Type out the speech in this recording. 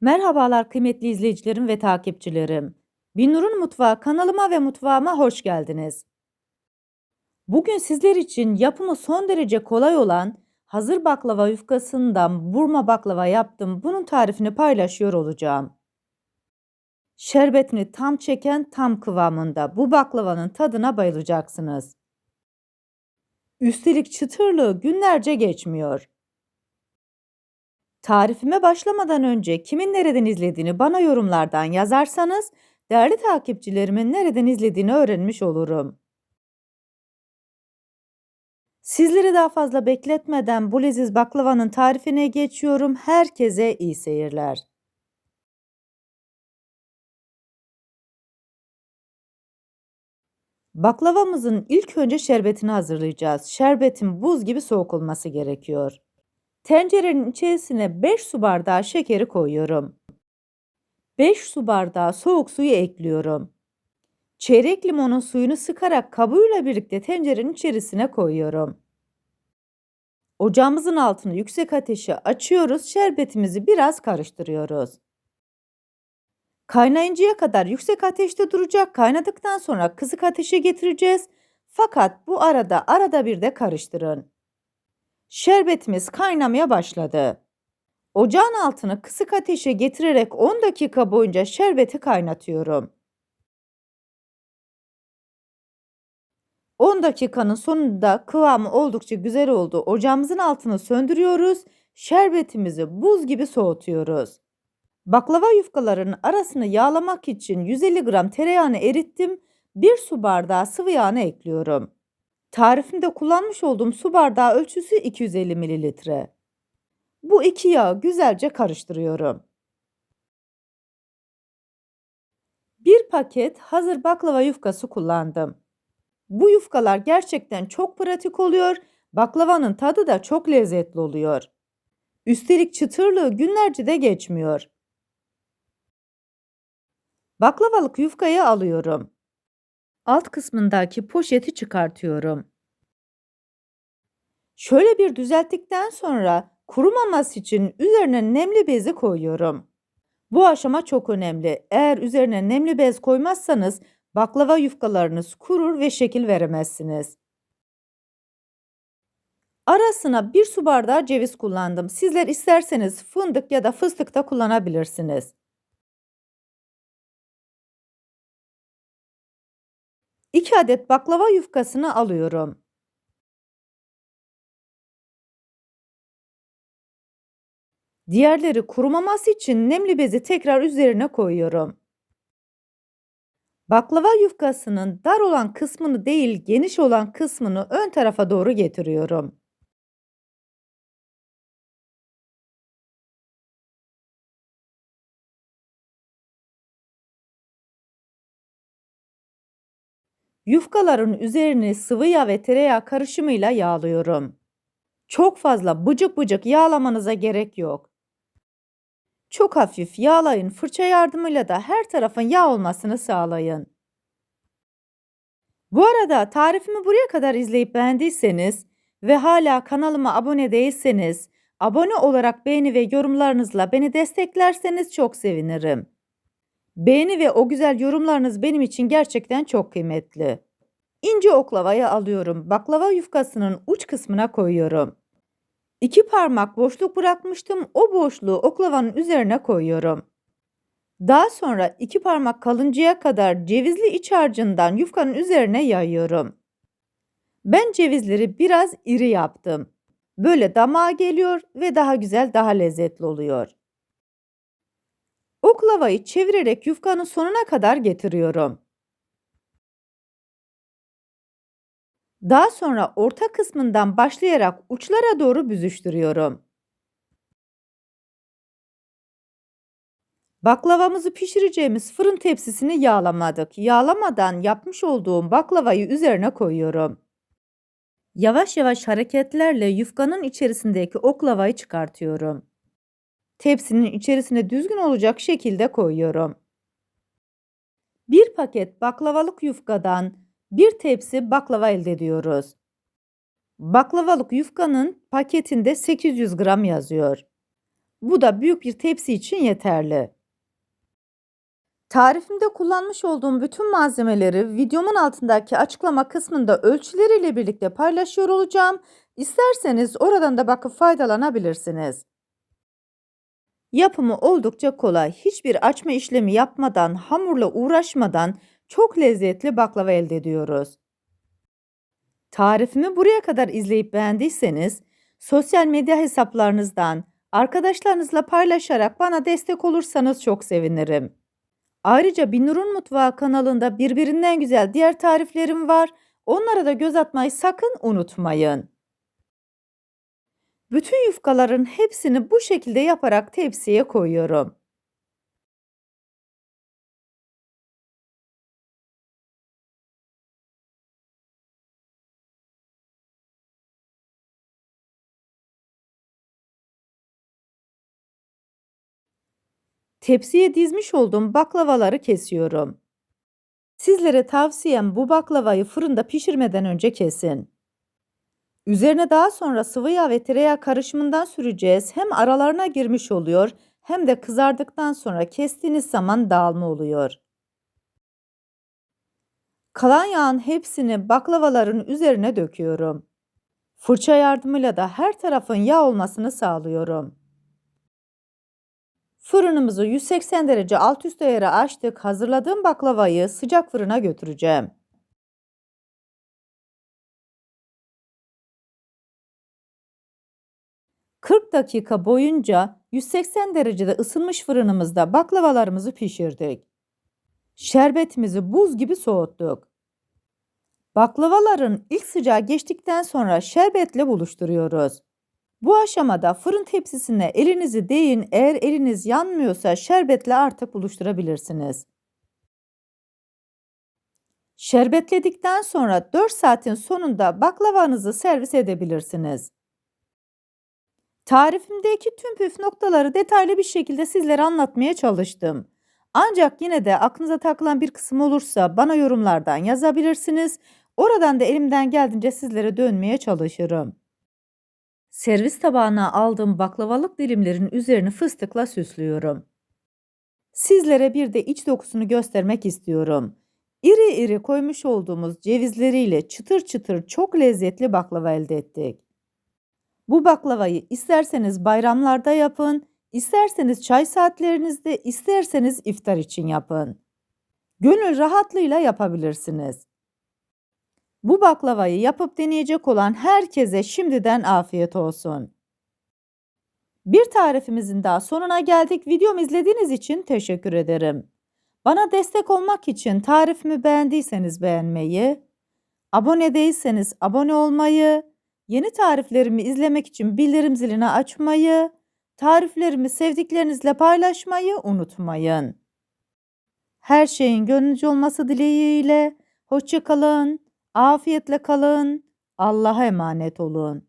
Merhabalar kıymetli izleyicilerim ve takipçilerim. Binnur'un Mutfağı kanalıma ve mutfağıma hoş geldiniz. Bugün sizler için yapımı son derece kolay olan hazır baklava yufkasından burma baklava yaptım. Bunun tarifini paylaşıyor olacağım. Şerbetini tam çeken tam kıvamında bu baklavanın tadına bayılacaksınız. Üstelik çıtırlığı günlerce geçmiyor. Tarifime başlamadan önce kimin nereden izlediğini bana yorumlardan yazarsanız değerli takipçilerimin nereden izlediğini öğrenmiş olurum. Sizleri daha fazla bekletmeden bu leziz baklavanın tarifine geçiyorum. Herkese iyi seyirler. Baklavamızın ilk önce şerbetini hazırlayacağız. Şerbetin buz gibi soğuk olması gerekiyor. Tencerenin içerisine 5 su bardağı şekeri koyuyorum. 5 su bardağı soğuk suyu ekliyorum. Çeyrek limonun suyunu sıkarak kabuğuyla birlikte tencerenin içerisine koyuyorum. Ocağımızın altını yüksek ateşe açıyoruz. Şerbetimizi biraz karıştırıyoruz. Kaynayıncaya kadar yüksek ateşte duracak. Kaynadıktan sonra kısık ateşe getireceğiz. Fakat bu arada arada bir de karıştırın. Şerbetimiz kaynamaya başladı. Ocağın altını kısık ateşe getirerek 10 dakika boyunca şerbeti kaynatıyorum. 10 dakikanın sonunda kıvamı oldukça güzel oldu. Ocağımızın altını söndürüyoruz. Şerbetimizi buz gibi soğutuyoruz. Baklava yufkalarının arasını yağlamak için 150 gram tereyağını erittim. 1 su bardağı sıvı yağını ekliyorum. Tarifimde kullanmış olduğum su bardağı ölçüsü 250 mililitre. Bu iki yağı güzelce karıştırıyorum. Bir paket hazır baklava yufkası kullandım. Bu yufkalar gerçekten çok pratik oluyor. Baklavanın tadı da çok lezzetli oluyor. Üstelik çıtırlığı günlerce de geçmiyor. Baklavalık yufkayı alıyorum. Alt kısmındaki poşeti çıkartıyorum. Şöyle bir düzelttikten sonra kurumaması için üzerine nemli bezi koyuyorum. Bu aşama çok önemli. Eğer üzerine nemli bez koymazsanız baklava yufkalarınız kurur ve şekil veremezsiniz. Arasına bir su bardağı ceviz kullandım. Sizler isterseniz fındık ya da fıstık da kullanabilirsiniz. 2 adet baklava yufkasını alıyorum. Diğerleri kurumaması için nemli bezi tekrar üzerine koyuyorum. Baklava yufkasının dar olan kısmını değil geniş olan kısmını ön tarafa doğru getiriyorum. Yufkaların üzerini sıvı yağ ve tereyağı karışımıyla yağlıyorum. Çok fazla bıcık bıcık yağlamanıza gerek yok. Çok hafif yağlayın. Fırça yardımıyla da her tarafın yağ olmasını sağlayın. Bu arada tarifimi buraya kadar izleyip beğendiyseniz ve hala kanalıma abone değilseniz abone olarak beğeni ve yorumlarınızla beni desteklerseniz çok sevinirim. Beğeni ve o güzel yorumlarınız benim için gerçekten çok kıymetli. İnce oklavayı alıyorum. Baklava yufkasının uç kısmına koyuyorum. İki parmak boşluk bırakmıştım. O boşluğu oklavanın üzerine koyuyorum. Daha sonra iki parmak kalıncaya kadar cevizli iç harcından yufkanın üzerine yayıyorum. Ben cevizleri biraz iri yaptım. Böyle damağa geliyor ve daha güzel, daha lezzetli oluyor. Oklavayı çevirerek yufkanın sonuna kadar getiriyorum. Daha sonra orta kısmından başlayarak uçlara doğru büzüştürüyorum. Baklavamızı pişireceğimiz fırın tepsisini yağlamadık. Yağlamadan yapmış olduğum baklavayı üzerine koyuyorum. Yavaş yavaş hareketlerle yufkanın içerisindeki oklavayı çıkartıyorum. Tepsinin içerisine düzgün olacak şekilde koyuyorum. Bir paket baklavalık yufkadan bir tepsi baklava elde ediyoruz. Baklavalık yufkanın paketinde 800 gram yazıyor. Bu da büyük bir tepsi için yeterli. Tarifimde kullanmış olduğum bütün malzemeleri videomun altındaki açıklama kısmında ölçüleriyle birlikte paylaşıyor olacağım. İsterseniz oradan da bakıp faydalanabilirsiniz. Yapımı oldukça kolay. Hiçbir açma işlemi yapmadan, hamurla uğraşmadan çok lezzetli baklava elde ediyoruz. Tarifimi buraya kadar izleyip beğendiyseniz sosyal medya hesaplarınızdan arkadaşlarınızla paylaşarak bana destek olursanız çok sevinirim. Ayrıca Binur'un Mutfağı kanalında birbirinden güzel diğer tariflerim var. Onlara da göz atmayı sakın unutmayın. Bütün yufkaların hepsini bu şekilde yaparak tepsiye koyuyorum. Tepsiye dizmiş olduğum baklavaları kesiyorum. Sizlere tavsiyem bu baklavayı fırında pişirmeden önce kesin. Üzerine daha sonra sıvı yağ ve tereyağı karışımından süreceğiz. Hem aralarına girmiş oluyor hem de kızardıktan sonra kestiğiniz zaman dağılma oluyor. Kalan yağın hepsini baklavaların üzerine döküyorum. Fırça yardımıyla da her tarafın yağ olmasını sağlıyorum. Fırınımızı 180 derece alt üst ayarı açtık. Hazırladığım baklavayı sıcak fırına götüreceğim. ...40 dakika boyunca 180 derecede ısınmış fırınımızda baklavalarımızı pişirdik. Şerbetimizi buz gibi soğuttuk. Baklavaların ilk sıcağı geçtikten sonra şerbetle buluşturuyoruz. Bu aşamada fırın tepsisine elinizi değin. Eğer eliniz yanmıyorsa şerbetle artık buluşturabilirsiniz. Şerbetledikten sonra 4 saatin sonunda baklavanızı servis edebilirsiniz. Tarifimdeki tüm püf noktaları detaylı bir şekilde sizlere anlatmaya çalıştım. Ancak yine de aklınıza takılan bir kısım olursa bana yorumlardan yazabilirsiniz. Oradan da elimden geldiğince sizlere dönmeye çalışırım. Servis tabağına aldığım baklavalık dilimlerin üzerini fıstıkla süslüyorum. Sizlere bir de iç dokusunu göstermek istiyorum. İri iri koymuş olduğumuz cevizleriyle çıtır çıtır çok lezzetli baklava elde ettik. Bu baklavayı isterseniz bayramlarda yapın, isterseniz çay saatlerinizde, isterseniz iftar için yapın. Gönül rahatlığıyla yapabilirsiniz. Bu baklavayı yapıp deneyecek olan herkese şimdiden afiyet olsun. Bir tarifimizin daha sonuna geldik. Videomu izlediğiniz için teşekkür ederim. Bana destek olmak için tarifimi beğendiyseniz beğenmeyi, abone değilseniz abone olmayı, yeni tariflerimi izlemek için bildirim zilini açmayı, tariflerimi sevdiklerinizle paylaşmayı unutmayın. Her şeyin gönlünüzce olması dileğiyle, hoşçakalın. Afiyetle kalın. Allah'a emanet olun.